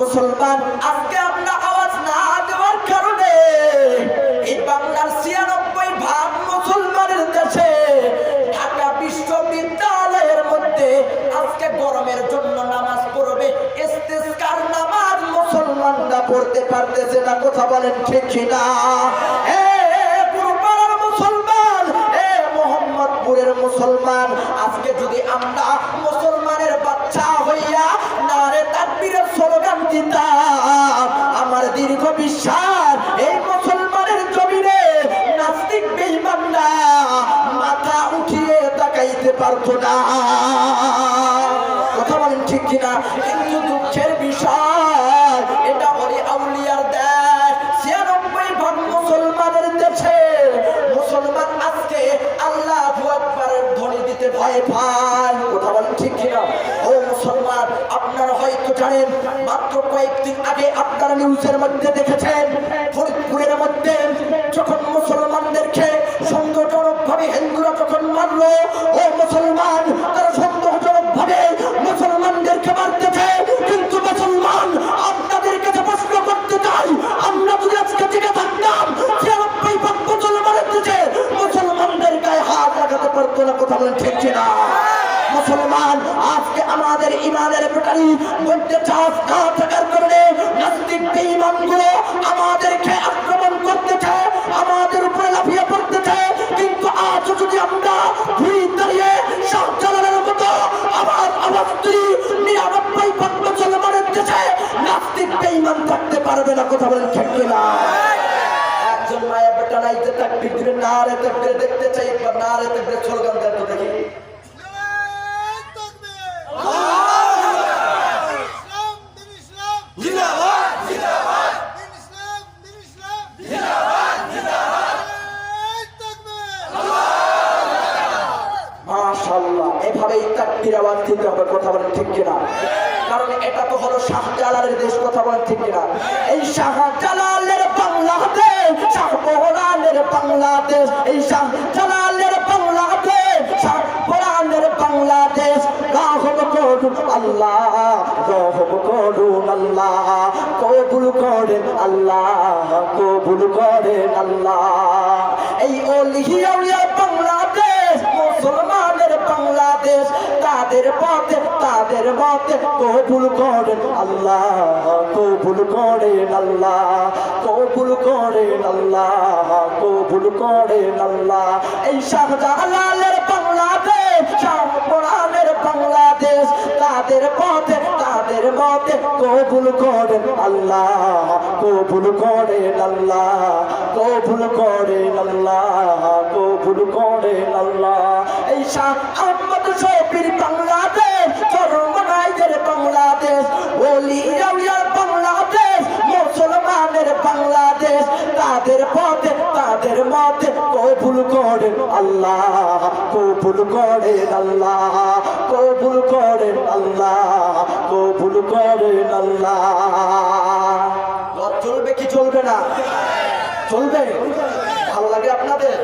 মুসলমান, আজকে আমরা আওয়াজ না দেওয়ার কারণে এই বাংলার ছিয়ানব্বই ভাগ মুসলমানের দেশে ঢাকা বিশ্ববিদ্যালয়ের মধ্যে আজকে গরমের জন্য নামাজ পড়বে। ইস্তেস্কার নামাজ মুসলমানরা পড়তে পারতেছে না, কথা বলেন ঠিক কিনা? এ গুরুপাড়ার মুসলমান, এ, মোহাম্মদপুরের মুসলমান বিশ্বাস এই মুসলমানের জমিনে নাস্তিক বেঈমানরা মাথা উঠিয়ে তাকাইতে পারতো না। কথা বলেন ঠিক কিনা? কিন্তু দুঃখের বিষয়, এটা বলি আউলিয়ার দেশ। ছিয়ানব্বই ভাগ মুসলমানের দেশে মুসলমান আজকে আল্লাহ আকবরের ধ্বনি দিতে ভয় পায়। কথা বলেন ঠিক কিনা? ও মুসলমান, আপনারা হয়তো জানেন, মাত্র কয়েকদিন আগে আপনারা নিউজের মধ্যে লাগাতে পারতো না কথা বলেন ঠিক কিনা? মুসলমান, আজকে আমাদের ইমানের ব্যাটারি বলতে চাষ না থাকার কারণে নাস্তিক আমাদেরকে আক্রমণ করতেছে, আমাদের উপরে লাফিয়ে পড়তেছে। কিন্তু আজ যদি আমরা ভুই দাঁড়িয়ে শাহজালালের মতো আমার আমার স্ত্রী নিরানব্বই ভাগ মুসলমানের দেশে নাস্তিক থাকতে পারবে না, কথা বলেন ঠিক কিনা? একজন মায়া বেটা নাইতে তাকবির দিবে না দেখতে চাই, বা না রে তাকবির দেখি। এভাবেই তাকবীর আওয়াজ দিতে হবে কথা বলেন, ঠিক কিনা? কারণ এটা তো হলো শাহজালালের দেশ, কথা বলেন, ঠিক কিনা? এই শাহজালালের বাংলাদেশ শাহপরানের বাংলাদেশ এই শাহজালালের বাংলাদেশ শাহপরানের বাংলাদেশ রাহম করুন আল্লাহ রহম করুন আল্লাহ কবুল করেন আল্লাহ কবুল করেন আল্লাহ এই ওলিহিয়া বাংলাদেশ কবুল করেন আল্লাহ, কবুল করেন আল্লাহ, কবুল করেন আল্লাহ, কবুল করেন আল্লাহ। এই শাহজালালের বাংলাদেশ, শাহপুরানের বাংলাদেশ, তাদের পথে, তাদের মতে কবুল করেন আল্লাহ, কবুল করেন আল্লাহ, কবুল করেন আল্লাহ, কবুল করেন আল্লাহ। এই শাহ আহমদ শফির বাংলাদেশ তাদের পথে, তাদের মতে কবুল করেন আল্লাহ, কবুল করে আল্লাহ, কবুল করে আল্লাহ, কবুল করে আল্লাহ। চলবে কি চলবে না? চলবে? ভালো লাগে আপনাদের?